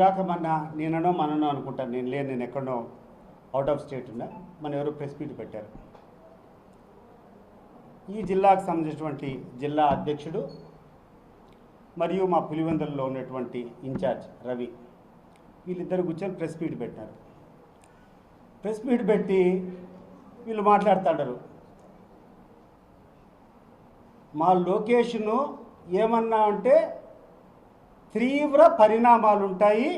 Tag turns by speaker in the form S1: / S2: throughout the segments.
S1: నిన్నగాక మొన్న నేననో మననో అనుకుంటాను నేను లేను నేను ఎక్కడో అవుట్ ఆఫ్ స్టేట్ ఉన్నా. మన ఎవరో ప్రెస్ మీట్ పెట్టారు. ఈ జిల్లాకు సంబంధించినటువంటి జిల్లా అధ్యక్షుడు మరియు మా పులివెందులలో ఉన్నటువంటి ఇన్ఛార్జ్ రవి వీళ్ళిద్దరు కూర్చొని ప్రెస్ మీట్ పెట్టారు. ప్రెస్ మీట్ పెట్టి వీళ్ళు మాట్లాడుతుంటారు మా లొకేషను ఏమన్నా అంటే తీవ్ర పరిణామాలు ఉంటాయి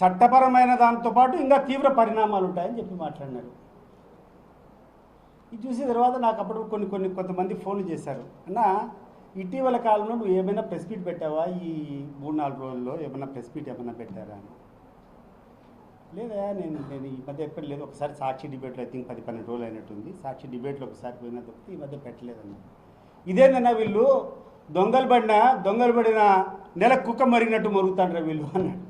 S1: చట్టపరమైన దాంతో పాటు ఇంకా తీవ్ర పరిణామాలు ఉంటాయని చెప్పి మాట్లాడినారు. ఇది చూసిన తర్వాత నాకు అప్పుడు కొన్ని కొన్ని కొంతమంది ఫోన్లు చేశారు. అన్న ఇటీవల కాలంలో నువ్వు ఏమైనా ప్రెస్ మీట్ పెట్టావా? ఈ మూడు నాలుగు రోజుల్లో ఏమైనా ప్రెస్ మీట్ ఏమైనా పెట్టారా అని. లేదా నేను నేను ఈ మధ్య ఎక్కడ లేదు. ఒకసారి సాక్షి డిబేట్లో ఐ థింక్ పది పన్నెండు రోజులు అయినట్టుంది. సాక్షి డిబేట్లో ఒకసారి పోయినా తప్పితే ఈ మధ్య పెట్టలేదన్న ఇదేందన్నా వీళ్ళు? దొంగలు పడిన దొంగలు పడిన నెల కుక్క మరిగినట్టు మరుగుతాండ్రా వీళ్ళు అన్నాడు.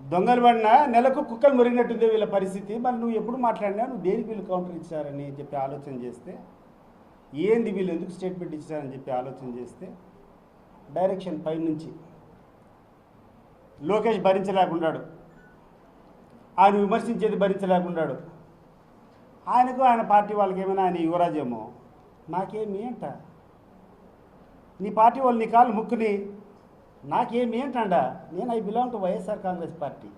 S1: దొంగలు పడిన నెలకు కుక్కలు మురిగినట్టుంది వీళ్ళ పరిస్థితి. మరి నువ్వు ఎప్పుడు మాట్లాడినా నువ్వు దేనికి వీళ్ళు కౌంటర్ ఇచ్చారని చెప్పి ఆలోచన చేస్తే ఏంది వీళ్ళు ఎందుకు స్టేట్మెంట్ ఇచ్చారని చెప్పి ఆలోచన చేస్తే డైరెక్షన్ పైనుంచి లోకేష్ భరించలేకున్నాడు ఆయన విమర్శించేది భరించలేకున్నాడు ఆయనకు ఆయన పార్టీ వాళ్ళకి ఏమైనా ఆయన యువరాజేమో నాకేమి అంట. నీ పార్టీ వాళ్ళు నీ కాళ్ళు ముక్కుని నాకేమి ఏంటండ నేను I belong to YSR Congress party.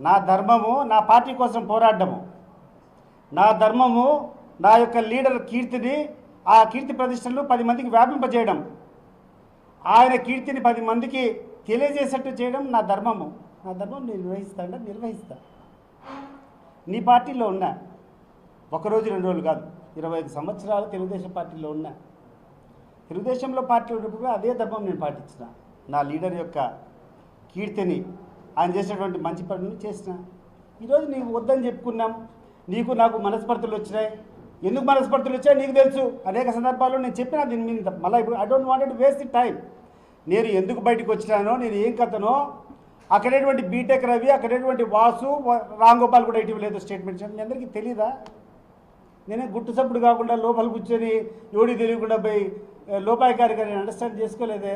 S1: నా ధర్మము నా పార్టీ కోసం పోరాడము నా ధర్మము నా యొక్క లీడర్ కీర్తిని ఆ కీర్తి ప్రతిష్టలు పది మందికి వ్యాపింపజేయడం. ఆయన కీర్తిని పది మందికి తెలియజేసేట్టు చేయడం నా ధర్మము. నా ధర్మం నేను నిర్వహిస్తాడా నిర్వహిస్తా. నీ పార్టీలో ఉన్నా. ఒకరోజు రెండు రోజులు కాదు. ఇరవై ఐదు సంవత్సరాలు తెలుగుదేశం పార్టీలో ఉన్నా. తెలుగుదేశంలో పార్టీ ఉన్నప్పుడు అదే ధర్మం నేను పాటించిన. నా లీడర్ యొక్క కీర్తిని ఆయన చేసినటువంటి మంచి పనులు చేసిన. ఈరోజు నీకు వద్దని చెప్పుకున్నాం. నీకు నాకు మనస్పర్ధలు వచ్చినాయి. ఎందుకు మనస్పర్ధలు వచ్చాయి? నీకు తెలుసు. అనేక సందర్భాల్లో నేను చెప్పిన దీని మీద. మళ్ళీ ఇప్పుడు I don't wanted waste the time నేను ఎందుకు బయటకు వచ్చినానో నేను ఏం కథనో అక్కడేటువంటి బీటెక్ రవి అక్కడేటువంటి వాసు రామ్ గోపాల్ కూడా ఇటీవల ఏదో స్టేట్మెంట్ ఇచ్చాను మీ అందరికీ తెలీదా? నేనే గుట్టు సప్పుడు కాకుండా లోపల కూర్చొని ఎవడి తెలియకుండా పోయి ఏ, లోపాయికారిగా నేను అండర్స్టాండ్ చేసుకోలేదే.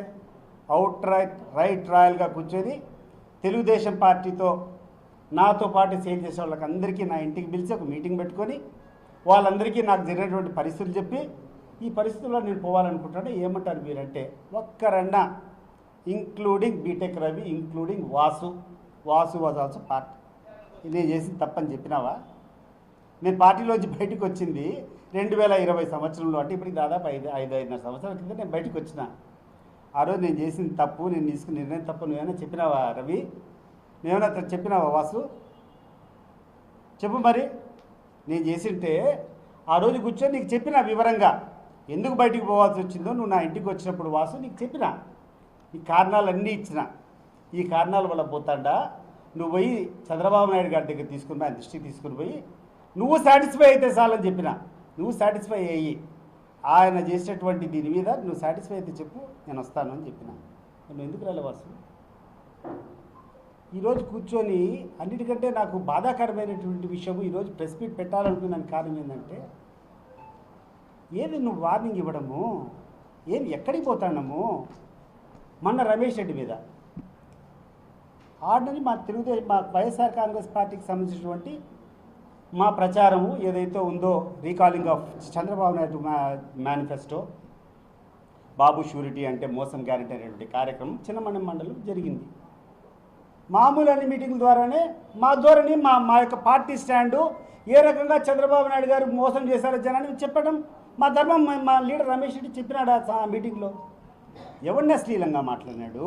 S1: అవుట్ రైట్ రైట్ రాయల్గా కూర్చొని తెలుగుదేశం పార్టీతో నాతో పాటు సేల్ చేసే వాళ్ళకి అందరికీ నా ఇంటికి పిలిచి ఒక మీటింగ్ పెట్టుకొని వాళ్ళందరికీ నాకు జరిగినటువంటి పరిస్థితులు చెప్పి ఈ పరిస్థితుల్లో నేను పోవాలనుకుంటున్నాను. ఏమంటారు మీరంటే ఒక్కరన్నా including B Tech Ravi including Vasu Vasu was also part ఇది చేసి తప్పని చెప్పినావా? నేను పార్టీలోంచి బయటకు వచ్చింది రెండు వేల ఇరవై సంవత్సరంలో. అంటే ఇప్పటికి దాదాపు ఐదు ఐదు ఐదున్నర సంవత్సరాల కింద నేను బయటకు వచ్చిన. ఆ రోజు నేను చేసిన తప్పు నేను తీసుకున్న నిర్ణయం తప్పు నువ్వేమైనా చెప్పినావా రవి? నువ్వేమైనా అతను చెప్పినావా వాసు? చెప్పు మరి. నేను చేసింటే ఆ రోజు కూర్చొని నీకు చెప్పిన వివరంగా. ఎందుకు బయటికి పోవాల్సి వచ్చిందో నువ్వు నా ఇంటికి వచ్చినప్పుడు వాసు నీకు చెప్పిన. ఈ కారణాలన్నీ ఇచ్చిన. ఈ కారణాల వల్ల పోతాడా. నువ్వు పోయి చంద్రబాబు నాయుడు గారి దగ్గర తీసుకుని ఆయన దృష్టికి తీసుకుని పోయి నువ్వు సాటిస్ఫై అయితే చాలని చెప్పిన. నువ్వు సాటిస్ఫై అయ్యి. ఆయన చేసేటువంటి దీని మీద నువ్వు సాటిస్ఫై అయితే చెప్పు నేను వస్తాను అని చెప్పిన. నువ్వు ఎందుకు రాలే వాసు? ఈరోజు కూర్చొని అన్నిటికంటే నాకు బాధాకరమైనటువంటి విషయం ఈరోజు ప్రెస్ మీట్ పెట్టాలనుకున్నాను కారణం ఏంటంటే ఏది నువ్వు వార్నింగ్ ఇవ్వడము? ఏది ఎక్కడికి పోతాడము మొన్న రమేష్ రెడ్డి మీద. ఆర్డినరీ మా తెలుగుదేశం మా వైఎస్ఆర్ కాంగ్రెస్ పార్టీకి సంబంధించినటువంటి మా ప్రచారము ఏదైతే ఉందో recalling of Chandrababu Naidu manifesto Babu surety అంటే మోసం గ్యారెంటీ అనేటువంటి కార్యక్రమం చిన్నమణం మండలం జరిగింది. మామూలు అన్ని మీటింగ్ ద్వారానే మా ధోరణి మా మా యొక్క పార్టీ స్టాండు ఏ రకంగా చంద్రబాబు నాయుడు గారు మోసం చేశారో జనాన్ని చెప్పడం మా ధర్మం మా- లీడర్ రమేష్ రెడ్డి చెప్పినాడు ఆ మీటింగ్లో? ఎవరిని అశ్లీలంగా మాట్లాడినాడు?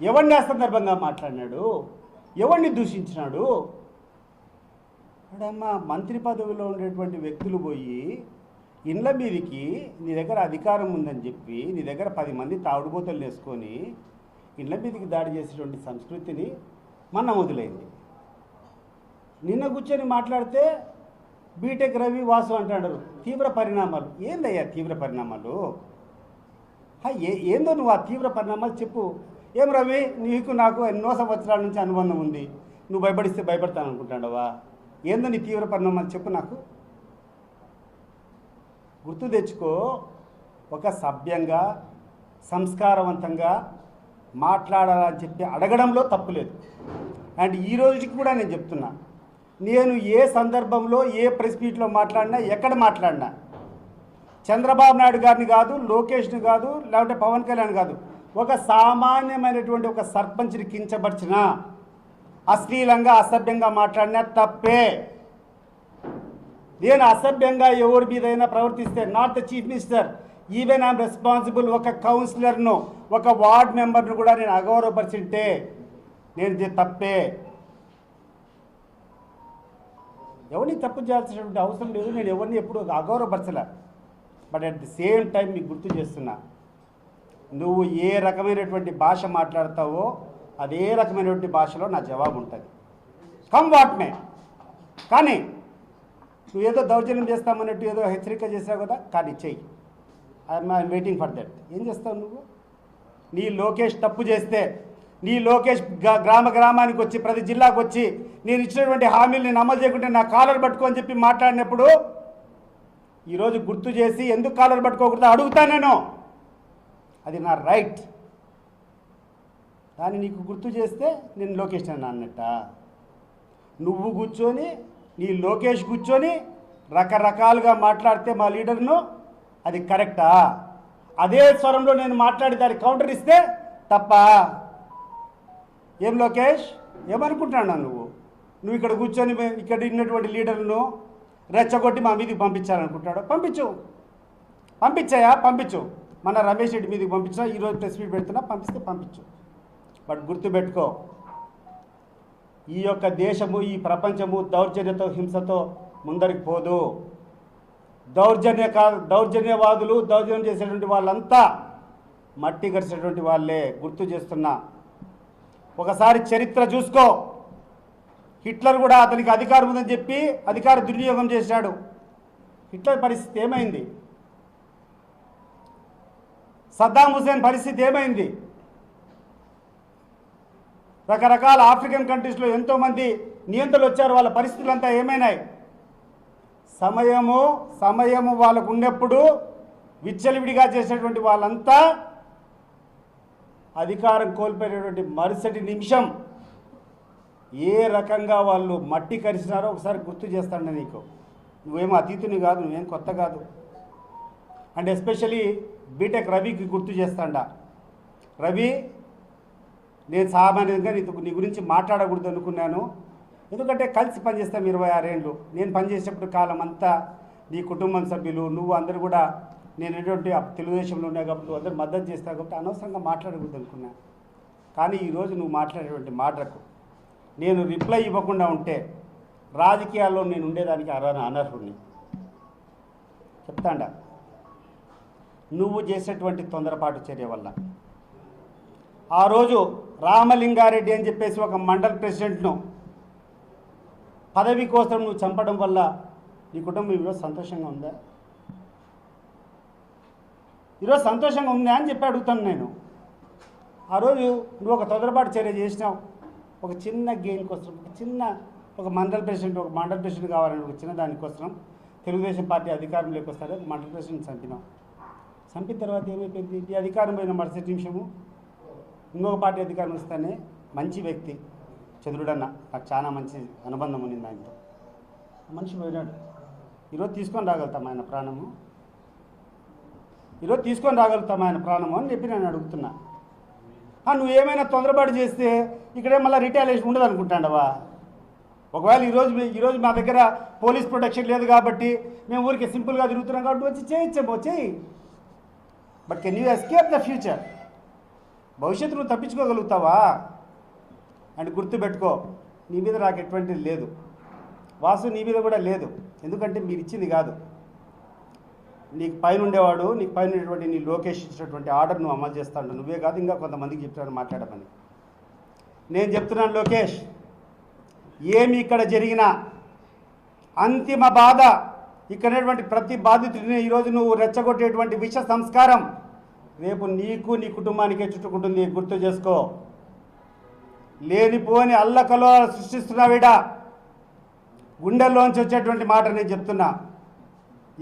S1: ఎవరిని అసందర్భంగా మాట్లాడినాడు? ఎవరిని దూషించినాడు? అడమ్మా మంత్రి పదవిలో ఉండేటువంటి వ్యక్తులు పోయి ఇండ్ల మీదకి నీ దగ్గర అధికారం ఉందని చెప్పి నీ దగ్గర పది మంది తాగుడుబోతలు వేసుకొని ఇండ్ల మీదకి దాడి చేసేటువంటి సంస్కృతిని మన మొదలైంది నిన్న కూర్చొని మాట్లాడితే బీటెక్ రవి వాసు అంటాడు తీవ్ర పరిణామాలు. ఏందయ్యా తీవ్ర పరిణామాలు? ఏ ఏందో నువ్వు ఆ తీవ్ర పరిణామాలు చెప్పు. ఏం రవి నీకు నాకు ఎన్నో సంవత్సరాల నుంచి అనుబంధం ఉంది. నువ్వు భయపడిస్తే భయపడతాను అనుకుంటాడవా ఏందో నీ తీవ్ర పరిణామాలు చెప్పు నాకు? గుర్తు తెచ్చుకో ఒక సభ్యంగా సంస్కారవంతంగా మాట్లాడాలని చెప్పి అడగడంలో తప్పు లేదు. అండ్ ఈ రోజుకి కూడా నేను చెప్తున్నా నేను ఏ సందర్భంలో ఏ ప్రెస్ మీట్లో మాట్లాడినా ఎక్కడ మాట్లాడినా చంద్రబాబు నాయుడు గారిని కాదు లోకేష్ని కాదు లేకుంటే పవన్ కళ్యాణ్ కాదు ఒక సామాన్యమైనటువంటి ఒక సర్పంచ్ని కించపరిచిన అశ్లీలంగా అసభ్యంగా మాట్లాడినా తప్పే. నేను అసభ్యంగా ఎవరి మీదైనా ప్రవర్తిస్తే not the chief minister even I'm responsible ఒక కౌన్సిలర్ను ఒక వార్డ్ మెంబర్ను కూడా నేను అగౌరవపరిచింటే నేను ఇది తప్పే. ఎవరిని తప్పు చేయాల్సినటువంటి అవసరం లేదు నేను ఎవరిని ఎప్పుడు అగౌరవపరచలే. But at the same time మీకు గుర్తు చేస్తున్నా నువ్వు ఏ రకమైనటువంటి భాష మాట్లాడతావో అదే రకమైనటువంటి భాషలో నా జవాబు ఉంటుంది కమ్ వాట్ మే కానీ నువ్వు ఏదో దౌర్జన్యం చేస్తామన్నట్టు ఏదో హెచ్చరిక చేసావు కదా కానీ చెయ్యి. I'm I'm waiting for that ఏం చేస్తావు నువ్వు? నీ లోకేష్ తప్పు చేస్తే నీ లోకేష్ గ్రామ గ్రామానికి వచ్చి ప్రతి జిల్లాకు వచ్చి నేను ఇచ్చినటువంటి హామీలు నేను అమలు చేయకుంటే నా కాలర్ పట్టుకో అని చెప్పి మాట్లాడినప్పుడు ఈరోజు గుర్తు చేసి ఎందుకు కాలర్ పట్టుకోకూడదు అడుగుతా నేను. అది నా రైట్ కానీ నీకు గుర్తు చేస్తే నేను లోకేష్ అని అన్నట్ట. నువ్వు కూర్చొని నీ లోకేష్ కూర్చొని రకరకాలుగా మాట్లాడితే మా లీడర్ను అది కరెక్టా? అదే స్వరంలో నేను మాట్లాడి దానికి కౌంటర్ ఇస్తే తప్ప? ఏం లోకేష్? ఏమనుకుంటున్నా నువ్వు? నువ్వు ఇక్కడ కూర్చొని ఇక్కడ ఉన్నటువంటి లీడర్ను రెచ్చగొట్టి మా మీదకి పంపించాలనుకుంటాడు పంపించు. పంపించాయా? పంపించు. మన రమేష్ రెడ్డి మీదకి పంపించినా ఈరోజు ప్రెస్ మీట్ పెడుతున్నా పంపిస్తే పంపించు. బట్ గుర్తుపెట్టుకో ఈ యొక్క దేశము ఈ ప్రపంచము దౌర్జన్యతో హింసతో ముందరికి పోదు. దౌర్జన్య దౌర్జన్యవాదులు దౌర్జన్యం చేసేటువంటి వాళ్ళంతా మట్టి గడిచేటువంటి వాళ్ళే గుర్తు చేస్తున్నా. ఒకసారి చరిత్ర చూసుకో. హిట్లర్ కూడా అతనికి అధికారం ఉందని చెప్పి అధికార దుర్వినియోగం చేశాడు. హిట్లర్ పరిస్థితి ఏమైంది? సద్దాం హుసేన్ పరిస్థితి ఏమైంది? రకరకాల ఆఫ్రికన్ కంట్రీస్లో ఎంతోమంది నియంత్రణలు వచ్చారు వాళ్ళ పరిస్థితులంతా ఏమైనాయి? సమయము సమయము వాళ్ళకు ఉన్నప్పుడు విచ్చలవిడిగా చేసేటువంటి వాళ్ళంతా అధికారం కోల్పోయినటువంటి మరుసటి నిమిషం ఏ రకంగా వాళ్ళు మట్టి కరిచినారో ఒకసారి గుర్తు చేస్తాను నీకు. నువ్వేమో అతీతుని కాదు నువ్వేం కొత్త కాదు. అండ్ ఎస్పెషలీ బీటెక్ రవికి గుర్తు చేస్తాండా. రవి నేను సామాన్యంగా నీతో నీ గురించి మాట్లాడకూడదు అనుకున్నాను. ఎందుకంటే కలిసి పనిచేస్తాం ఇరవై ఆరేళ్ళు. నేను పనిచేసేప్పుడు కాలం అంతా నీ కుటుంబం సభ్యులు నువ్వు అందరూ కూడా నేను ఎటువంటి తెలుగుదేశంలో ఉన్నా కాబట్టి నువ్వు అందరూ మద్దతు చేస్తావు కాబట్టి అనవసరంగా మాట్లాడకూడదు అనుకున్నా. కానీ ఈరోజు నువ్వు మాట్లాడేటువంటి మాటకు నేను రిప్లై ఇవ్వకుండా ఉంటే రాజకీయాల్లో నేను ఉండేదానికి అర్హ అనర్హుడిని చెప్తాండా? నువ్వు చేసేటువంటి తొందరపాటు చర్య వల్ల. ఆ రోజు రామలింగారెడ్డి అని చెప్పేసి ఒక మండల్ ప్రెసిడెంట్ను పదవి కోసం నువ్వు చంపడం వల్ల నీ కుటుంబం ఈరోజు సంతోషంగా ఉందా? ఈరోజు సంతోషంగా ఉందా అని చెప్పి అడుగుతాను నేను. ఆ రోజు నువ్వు ఒక తొందరపాటు చర్య చేసినావు. ఒక చిన్న గెయిన్ కోసం ఒక చిన్న ఒక మండల ప్రెసిడెంట్ ఒక మండల ప్రెసిడెంట్ కావాలని ఒక చిన్న దానికోసం తెలుగుదేశం పార్టీ అధికారంలోకి వస్తారు మండల ప్రెసిడెంట్ చంపినావు. చంపిన తర్వాత ఏమైపోయింది? ఈ అధికారం పోయిన మరుసటి నిమిషము ఇంకొక పార్టీ అధికారం వస్తేనే మంచి వ్యక్తి చంద్రుడన్న. నాకు చాలా మంచి అనుబంధం ఉంది ఆయనతో మనిషి పోయినాడు. ఈరోజు తీసుకొని రాగలుగుతాం ఆయన ప్రాణము. ఈరోజు తీసుకొని రాగలుగుతాం ఆయన ప్రాణము అని చెప్పి నేను అడుగుతున్నా. ఆ, నువ్వు ఏమైనా తొందరపాటు చేస్తే ఇక్కడే మళ్ళీ రిటాలియేషన్ ఉండదు అనుకుంటాండవా? ఒకవేళ ఈరోజు మీ- ఈరోజు మా దగ్గర పోలీస్ ప్రొటెక్షన్ లేదు కాబట్టి మేము ఊరికి సింపుల్గా తిరుగుతున్నాం కాబట్టి వచ్చి చేయొచ్చేమో చేయి but can you escape the future? భవిష్యత్తు నువ్వు తప్పించుకోగలుగుతావా? అండ్ గుర్తుపెట్టుకో. నీ మీద నాకు ఎటువంటిది లేదు. వాసు నీ మీద కూడా లేదు. ఎందుకంటే మీరు ఇచ్చింది కాదు. నీకు పైన ఉండేవాడు నీకు పైన ఉండేటువంటి నీ లోకేష్ ఇచ్చినటువంటి ఆర్డర్ నువ్వు అమలు చేస్తాడు. నువ్వే కాదు ఇంకా కొంతమందికి చెప్తాను మాట్లాడమని. నేను చెప్తున్నాను లోకేష్ ఏమి ఇక్కడ జరిగినా అంతిమ బాధ ఇక్కడటువంటి ప్రతి బాధితుడిని ఈరోజు నువ్వు రెచ్చగొట్టేటువంటి విష సంస్కారం రేపు నీకు నీ కుటుంబానికే చుట్టుకుంటుంది గుర్తు చేసుకో. లేనిపోని అల్లకలో సృష్టిస్తున్నావిడా గుండెల్లోంచి వచ్చేటువంటి మాట నేను చెప్తున్నా.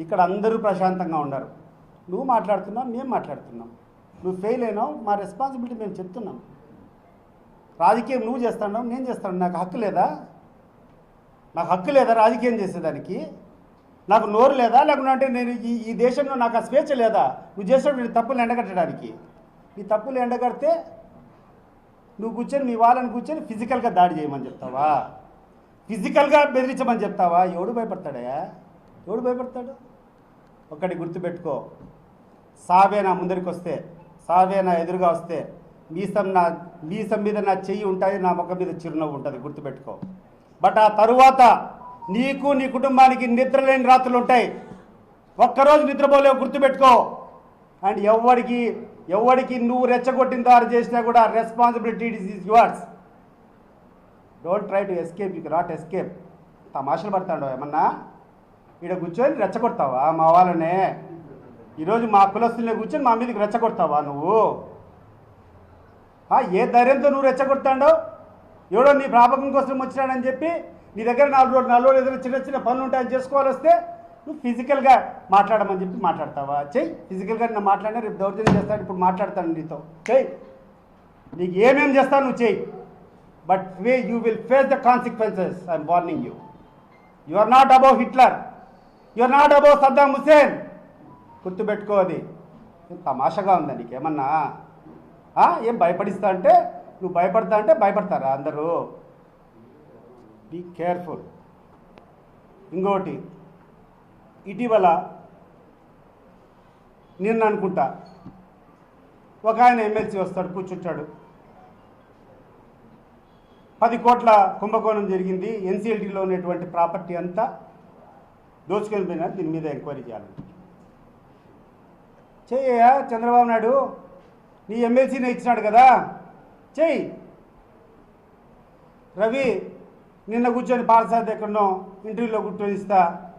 S1: ఇక్కడ అందరూ ప్రశాంతంగా ఉన్నారు. నువ్వు మాట్లాడుతున్నావు మేము మాట్లాడుతున్నాం. నువ్వు ఫెయిల్ అయినావు మా రెస్పాన్సిబిలిటీ మేము చెప్తున్నాం. రాజకీయం నువ్వు చేస్తాడు నేను చేస్తాను. నాకు హక్కు లేదా? నాకు హక్కు లేదా రాజకీయం చేసేదానికి? నాకు నోరు లేదా? లేకుంటే నేను ఈ ఈ దేశంలో నాకు ఆ స్వేచ్ఛ లేదా? నువ్వు చేసినటువంటి తప్పులు ఎండగట్టడానికి. నీ తప్పులు ఎండగడితే నువ్వు కూర్చొని మీ వాళ్ళని కూర్చొని ఫిజికల్గా దాడి చేయమని చెప్తావా? ఫిజికల్గా బెదిరించమని చెప్తావా? ఎవడు భయపడతాడయా ఎవడు భయపడతాడు? ఒక్కటి గుర్తుపెట్టుకో. సావే నా ముందరికి వస్తే సావే నా ఎదురుగా వస్తే మీసం నా మీసం మీద నా చెయ్యి ఉంటుంది నా ముఖం మీద చిరునవ్వు ఉంటుంది. గుర్తుపెట్టుకో. బట్ ఆ తరువాత నీకు నీ కుటుంబానికి నిద్రలేని రాత్రులు ఉంటాయి. ఒక్కరోజు నిద్రపోలేవు గుర్తుపెట్టుకో. అండ్ ఎవరికి ఎవరికి నువ్వు రెచ్చగొట్టిన దారి చేసినా కూడా responsibility is yours don't try to escape you not escape తమాషలు పడతాడు ఏమన్నా? ఈడ కూర్చొని రెచ్చగొడతావా మా వాళ్ళనే? ఈరోజు మా కులస్తులనే కూర్చొని మా మీదకి రెచ్చగొడతావా నువ్వు? ఏ ధైర్యంతో నువ్వు రెచ్చగొడతాడో? ఎవడో నీ ప్రాపకం కోసం వచ్చినాడని చెప్పి నీ దగ్గర నాలుగు రోజులు నాలుగు రోజులు ఏదైనా చిన్న చిన్న పనులు ఉంటాయని చేసుకోవాలి వస్తే నువ్వు ఫిజికల్గా మాట్లాడమని చెప్పి మాట్లాడతావా? చెయ్యి. ఫిజికల్గా నేను మాట్లాడినా రేపు దౌర్జన్యం చేస్తాను ఇప్పుడు మాట్లాడతాను నీతో. చెయ్యి. నీకు ఏమేం చేస్తావు నువ్వు చెయ్యి. But way you will face the consequences I'm warning you you are not above Hitler you are not above Saddam Hussein గుర్తుపెట్టుకో అది. తమాషగా ఉందా నీకేమన్నా? ఏం భయపడిస్తా అంటే? నువ్వు భయపడతా అంటే భయపడతారా అందరూ? బీ కేర్ఫుల్ ఇంకోటి ఇటీవల నిన్న అనుకుంటా ఒక ఆయన ఎమ్మెల్సీ వస్తాడు కూర్చుంటాడు. పది కోట్ల కుంభకోణం జరిగింది ఎన్సీఎల్టీలో ఉన్నటువంటి ప్రాపర్టీ అంతా దోచుకొని పోయినా దీని మీద ఎంక్వైరీ చేయాలి. చెయ్యా చంద్రబాబు నాయుడు నీ ఎమ్మెల్సీనే ఇచ్చినాడు కదా చెయ్యి. రవి నిన్న కూర్చొని పాలసాది ఎక్కడనో ఇంటర్వ్యూలో కూర్చొని ఇస్తా.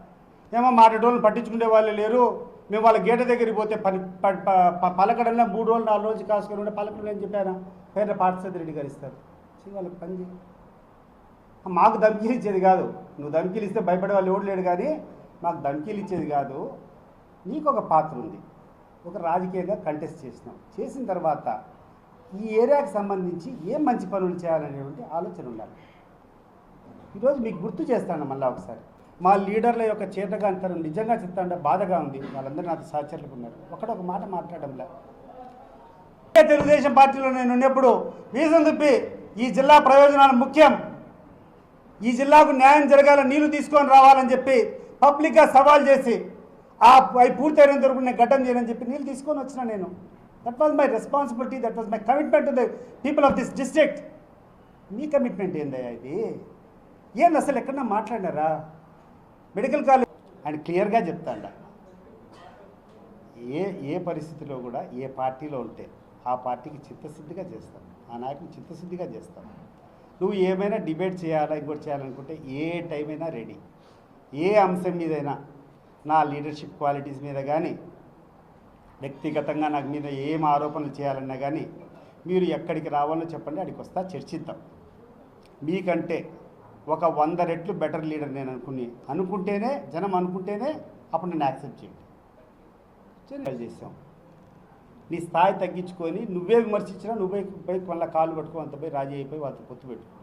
S1: ఏమో మాట్లాడోళ్ళని పట్టించుకునే వాళ్ళు లేరు. మేము వాళ్ళ గేట దగ్గరికి పోతే పని ప- ప- మూడు రోజులు నాలుగు రోజులు కాసుకొని ఉంటే పలకడం అని చెప్పాను? పేరు పార్థసాది రెడ్డి గారు ఇస్తారు. వాళ్ళకి పని మాకు ధమ్కీలు ఇచ్చేది కాదు. నువ్వు ధమ్కీలు ఇస్తే భయపడే వాళ్ళు ఎవడు లేడు కానీ మాకు ధమ్కీలు ఇచ్చేది కాదు. నీకు ఒక పాత్ర ఉంది. ఒక రాజకీయంగా కంటెస్ట్ చేసినావు చేసిన తర్వాత ఈ ఏరియాకి సంబంధించి ఏం మంచి పనులు చేయాలనేటువంటి ఆలోచన ఉండాలి. ఈరోజు మీకు గుర్తు చేస్తాను మళ్ళీ ఒకసారి. మా లీడర్ల యొక్క చేతగాంతరం నిజంగా చెప్తాంటే బాధగా ఉంది. వాళ్ళందరూ నాతో సహచరులకు ఉన్నారు. ఒకడొక మాట మాట్లాడడంలే. తెలుగుదేశం పార్టీలో నేను ఉన్నప్పుడు వీసం తిప్పి ఈ జిల్లా ప్రయోజనాలు ముఖ్యం. ఈ జిల్లాకు న్యాయం జరగాల నీళ్ళు తీసుకొని రావాలని చెప్పి పబ్లిక్గా సవాల్ చేసి ఆ అవి పూర్తయినంత వరకు నేను ఘటన చేయనని చెప్పి నీళ్ళు తీసుకొని వచ్చిన నేను. That was my responsibility that was my commitment to the people of this district me commitment ఏందయ్యా ఇది? ఏంది అసలు ఎక్కడన్నా మాట్లాడారా మెడికల్ కాలేజ్ అండ్ క్లియర్గా చెప్తాండ. ఏ ఏ పరిస్థితిలో కూడా ఏ పార్టీలో ఉంటే ఆ పార్టీకి చిత్తశుద్ధిగా చేస్తాం. ఆ నాయకుని చిత్తశుద్ధిగా చేస్తాం. నువ్వు ఏమైనా డిబేట్ చేయాలా ఇంకోటి చేయాలనుకుంటే ఏ టైం అయినా రెడీ. ఏ అంశం మీదైనా నా లీడర్షిప్ క్వాలిటీస్ మీద కానీ వ్యక్తిగతంగా నాకు మీద ఏం ఆరోపణలు చేయాలన్నా కానీ మీరు ఎక్కడికి రావాలో చెప్పండి అక్కడికి వస్తా చర్చిద్దాం. మీకంటే ఒక వంద రెట్లు బెటర్ లీడర్ నేను అనుకుని అనుకుంటేనే జనం అనుకుంటేనే అప్పుడు నేను యాక్సెప్ట్ చేయండి చేసాం నీ స్థాయి తగ్గించుకొని నువ్వే విమర్శించినా నువ్వే పోయి మళ్ళీ కాలు పట్టుకో అంత పోయి రాజీ అయిపోయి వాళ్ళతో పొత్తు పెట్టుకున్నావు